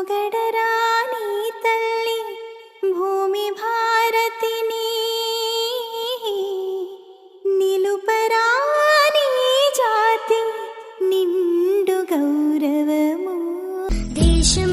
పొగడరా నీ తల్లి భూమి భారతిని నిలుపరా నీ జాతి గౌరవము. దేశం